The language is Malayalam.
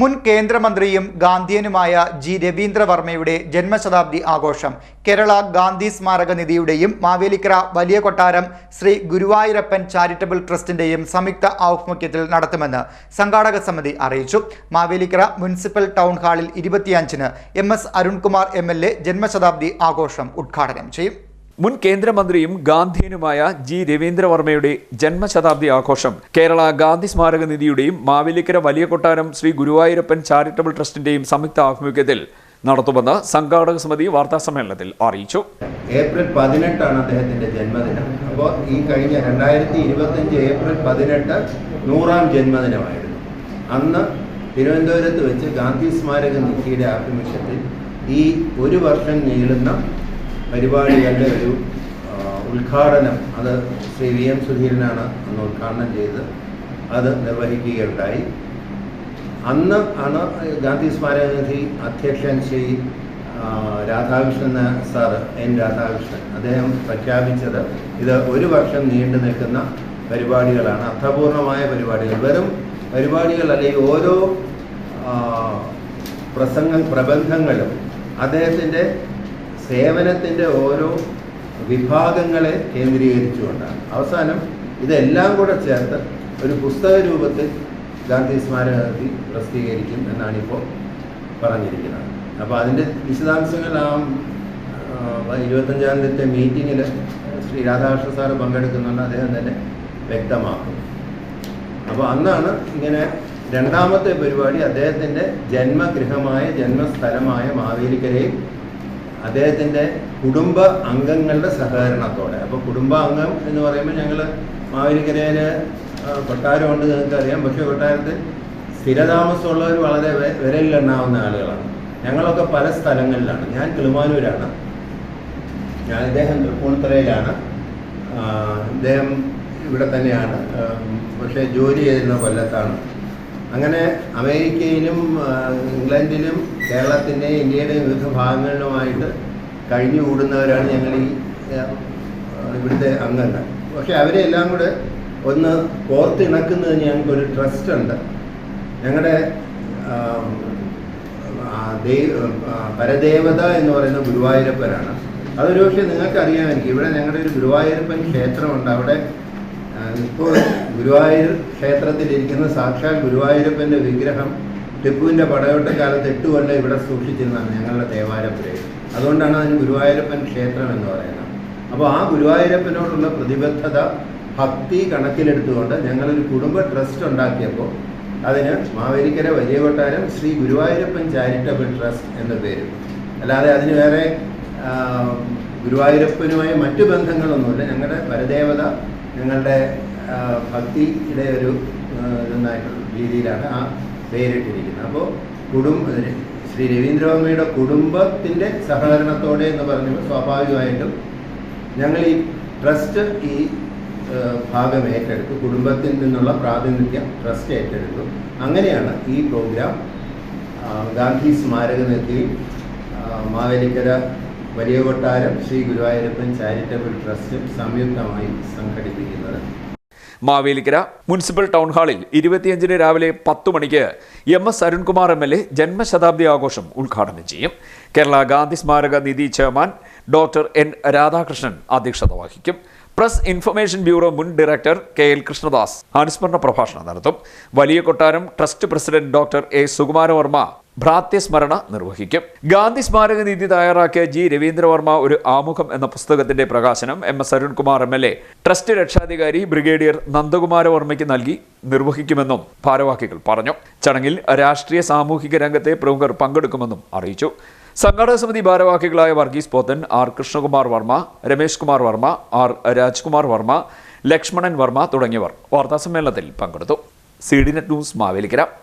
മുൻ കേന്ദ്രമന്ത്രിയും ഗാന്ധിയനുമായ ജി രവീന്ദ്രവർമ്മയുടെ ജന്മശതാബ്ദി ആഘോഷം. കേരള ഗാന്ധി സ്മാരക നിധിയുടെയും മാവേലിക്കര വലിയ കൊട്ടാരം ശ്രീ ഗുരുവായൂരപ്പൻ ചാരിറ്റബിൾ ട്രസ്റ്റിന്റെയും സംയുക്ത ആഭിമുഖ്യത്തിൽ നടത്തുമെന്ന് സംഘാടക സമിതി അറിയിച്ചു. മാവേലിക്കര മുനിസിപ്പൽ ടൗൺ ഹാളിൽ ഇരുപത്തിയഞ്ചിന് M S Arunkumar M L A ജന്മശതാബ്ദി ആഘോഷം ഉദ്ഘാടനം ചെയ്യും. മുൻ കേന്ദ്രമന്ത്രിയും ഗാന്ധിയനുമായ ജി രവീന്ദ്രവർമ്മയുടെ ജന്മശതാബ്ദി ആഘോഷം. കേരള ഗാന്ധി സ്മാരക നിധിയുടെയും മാവേലിക്കര വലിയ കൊട്ടാരം ശ്രീ ഗുരുവായൂരപ്പൻ ചാരിറ്റബിൾ ട്രസ്റ്റിന്റെയും സംയുക്ത ആഭിമുഖ്യത്തിൽ നടത്തുമെന്ന് സംഘാടക സമിതി വാർത്താസമ്മേളനത്തിൽ അറിയിച്ചു. ഏപ്രിൽ പതിനെട്ടാണ് അദ്ദേഹത്തിന്റെ ജന്മദിനം. അപ്പോൾ ഈ കഴിഞ്ഞ രണ്ടായിരത്തി ഇരുപത്തഞ്ച് ഏപ്രിൽ പതിനെട്ട് നൂറാം ജന്മദിനമായിരുന്നു. അന്ന് തിരുവനന്തപുരത്ത് വെച്ച് ഗാന്ധി സ്മാരക നിധിയുടെ ആഭിമുഖ്യത്തിൽ ഈ ഒരു വർഷം നീളുന്ന പരിപാടികളുടെ ഒരു ഉദ്ഘാടനം അത് ശ്രീ വി എം സുധീരനാണ് അന്ന് ഉദ്ഘാടനം ചെയ്ത് അത് നിർവഹിക്കുകയുണ്ടായി. അന്ന് ആണ് ഗാന്ധി സ്മാരകനിധി അധ്യക്ഷൻ ശ്രീ രാധാകൃഷ്ണൻ സാർ എൻ രാധാകൃഷ്ണൻ അദ്ദേഹം പ്രഖ്യാപിച്ചത് ഇത് ഒരു വർഷം നീണ്ടു നിൽക്കുന്ന പരിപാടികളാണ് അർത്ഥപൂർണമായ പരിപാടികൾ. വെറും പരിപാടികൾ അല്ലെങ്കിൽ ഓരോ പ്രസംഗ പ്രബന്ധങ്ങളും അദ്ദേഹത്തിന്റെ സേവനത്തിന്റെ ഓരോ വിഭാഗങ്ങളെ കേന്ദ്രീകരിച്ചുകൊണ്ടാണ്. അവസാനം ഇതെല്ലാം കൂടെ ചേർത്ത് ഒരു പുസ്തക രൂപത്തിൽ ഗാന്ധി സ്മാരകത്തിൽ പ്രസിദ്ധീകരിക്കും എന്നാണ് ഇപ്പോൾ പറഞ്ഞിരിക്കുന്നത്. അപ്പോൾ അതിന്റെ വിശദാംശങ്ങൾ ആ ഇരുപത്തഞ്ചാം തീയതി മീറ്റിങ്ങിൽ ശ്രീ രാധാകൃഷ്ണ സാറ് പങ്കെടുക്കുന്നുണ്ട്. അദ്ദേഹം തന്നെ വ്യക്തമാക്കും. അപ്പോൾ അന്നാണ് ഇങ്ങനെ രണ്ടാമത്തെ പരിപാടി അദ്ദേഹത്തിന്റെ ജന്മഗൃഹമായ ജന്മസ്ഥലമായ മാവേലിക്കരയിൽ അദ്ദേഹത്തിന്റെ കുടുംബ അംഗങ്ങളുടെ സഹകരണത്തോടെ. അപ്പോൾ കുടുംബ അംഗം എന്ന് പറയുമ്പോൾ ഞങ്ങൾ മാവേലിക്കരയിൽ കൊട്ടാരമുണ്ട് നിങ്ങൾക്കറിയാം. പക്ഷേ കൊട്ടാരത്തിൽ സ്ഥിരതാമസമുള്ളവർ വളരെ വിരലിലെണ്ണാവുന്ന ആളുകളാണ്. ഞങ്ങളൊക്കെ പല സ്ഥലങ്ങളിലാണ്. ഞാൻ കിളിമാനൂരാണ്. ഞാൻ ഇദ്ദേഹം തൃപ്പൂണിത്തറയിലാണ്. ഇദ്ദേഹം ഇവിടെ തന്നെയാണ്. പക്ഷേ ജോലി ചെയ്യുന്ന കൊല്ലത്താണ്. അങ്ങനെ അമേരിക്കയിലും ഇംഗ്ലണ്ടിലും കേരളത്തിന്റെ ഇന്ത്യയുടെ വിവിധ ഭാഗങ്ങളിലുമായിട്ട് കഴിഞ്ഞുകൂടുന്നവരാണ് ഞങ്ങൾ ഈ ഇവിടുത്തെ അംഗങ്ങൾ. പക്ഷേ അവരെ എല്ലാം കൂടെ ഒന്ന് കോർത്തിണക്കുന്നതിന് ഞങ്ങൾക്കൊരു ട്രസ്റ്റ് ഉണ്ട്. ഞങ്ങളുടെ പരദേവത എന്ന് പറയുന്ന ഗുരുവായൂരപ്പനാണ്. അതൊരു പക്ഷേ നിങ്ങൾക്ക് എനിക്ക്. ഇവിടെ ഞങ്ങളുടെ ഒരു ഗുരുവായൂരപ്പൻ ക്ഷേത്രമുണ്ട്. അവിടെ ഇപ്പോൾ ഗുരുവായൂർ ക്ഷേത്രത്തിലിരിക്കുന്ന സാക്ഷാൽ ഗുരുവായൂരപ്പന്റെ വിഗ്രഹം ടിപ്പുവിന്റെ പടയോട്ടക്കാലത്ത് എട്ട് കൊല്ലം ഇവിടെ സൂക്ഷിച്ചിരുന്നതാണ് ഞങ്ങളുടെ ദേവാലയപ്പുരയിൽ അതുകൊണ്ടാണ് അതിന് ഗുരുവായൂരപ്പൻ ക്ഷേത്രം എന്ന് പറയുന്നത്. അപ്പോൾ ആ ഗുരുവായൂരപ്പനോടുള്ള പ്രതിബദ്ധത ഭക്തി കണക്കിലെടുത്തുകൊണ്ട് ഞങ്ങളൊരു കുടുംബ ട്രസ്റ്റ് ഉണ്ടാക്കിയപ്പോൾ അതിന് മാവേലിക്കര വലിയ കൊട്ടാരം ശ്രീ ഗുരുവായൂരപ്പൻ ചാരിറ്റബിൾ ട്രസ്റ്റ് എന്ന പേര്. അല്ലാതെ അതിന് വേറെ ഗുരുവായൂരപ്പനുമായി മറ്റു ബന്ധങ്ങളൊന്നുമില്ല. ഞങ്ങളുടെ പരദേവത ഞങ്ങളുടെ ആ, ഭക്തിയുടെ ഒരു രീതിയിലാണ് ആ പേരിട്ടിരിക്കുന്നത്. അപ്പോൾ കുടുംബ ശ്രീ രവീന്ദ്രവർമ്മയുടെ കുടുംബത്തിന്റെ സഹകരണത്തോടെ എന്ന് പറഞ്ഞപ്പോൾ സ്വാഭാവികമായിട്ടും ഞങ്ങൾ ഈ ട്രസ്റ്റ് ഈ ഭാഗം ഏറ്റെടുത്തു. കുടുംബത്തിൽ നിന്നുള്ള പ്രാതിനിധ്യം ട്രസ്റ്റ് ഏറ്റെടുത്തു. അങ്ങനെയാണ് ഈ പ്രോഗ്രാം ഗാന്ധി സ്മാരക നിധിയിൽ മാവേലിക്കര വലിയ കൊട്ടാരം ശ്രീ ഗുരുവായൂരപ്പൻ ചാരിറ്റബിൾ ട്രസ്റ്റും സംയുക്തമായി സംഘടിപ്പിക്കുന്നത്. മാവേലിക്കര മുനിസിപ്പൽ ടൗൺ ഹാളിൽ ഇരുപത്തിയഞ്ചിന് രാവിലെ പത്തു മണിക്ക് M S Arunkumar M L A ജന്മശതാബ്ദി ആഘോഷം ഉദ്ഘാടനം ചെയ്യും. കേരള ഗാന്ധി സ്മാരക നിധി ചെയർമാൻ ഡോക്ടർ എൻ രാധാകൃഷ്ണൻ അധ്യക്ഷത വഹിക്കും. പ്രസ് ഇൻഫർമേഷൻ ബ്യൂറോ മുൻ ഡയറക്ടർ കെ എൽ കൃഷ്ണദാസ് അനുസ്മരണ പ്രഭാഷണം നടത്തും. വലിയ കൊട്ടാരം trust president doctor A Sukumaravarma ഭ്രാത്യസ്മരണ നിർവഹിക്കും. ഗാന്ധി സ്മാരക നിധി തയ്യാറാക്കിയ ജി. രവീന്ദ്രവർമ്മ ഒരു ആമുഖം എന്ന പുസ്തകത്തിന്റെ പ്രകാശനം M. S. Arunkumar M. L. A. Trust രക്ഷാധികാരി ബ്രിഗേഡിയർ നന്ദകുമാരവർമ്മയ്ക്ക് നൽകി നിർവഹിക്കുമെന്നും ഭാരവാഹികൾ പറഞ്ഞു. ചടങ്ങിൽ രാഷ്ട്രീയ സാമൂഹിക രംഗത്തെ പ്രമുഖർ പങ്കെടുക്കുമെന്നും അറിയിച്ചു. സംഘാടക സമിതി ഭാരവാഹികളായ വർഗീസ് പോത്തൻ ആർ. കൃഷ്ണകുമാർ വർമ്മ രമേശ് കുമാർ വർമ്മ ആർ. രാജ്കുമാർ വർമ്മ ലക്ഷ്മണൻ വർമ്മ തുടങ്ങിയവർ വാർത്താസമ്മേളനത്തിൽ പങ്കെടുത്തു. C. D. Net news Mavelikkara.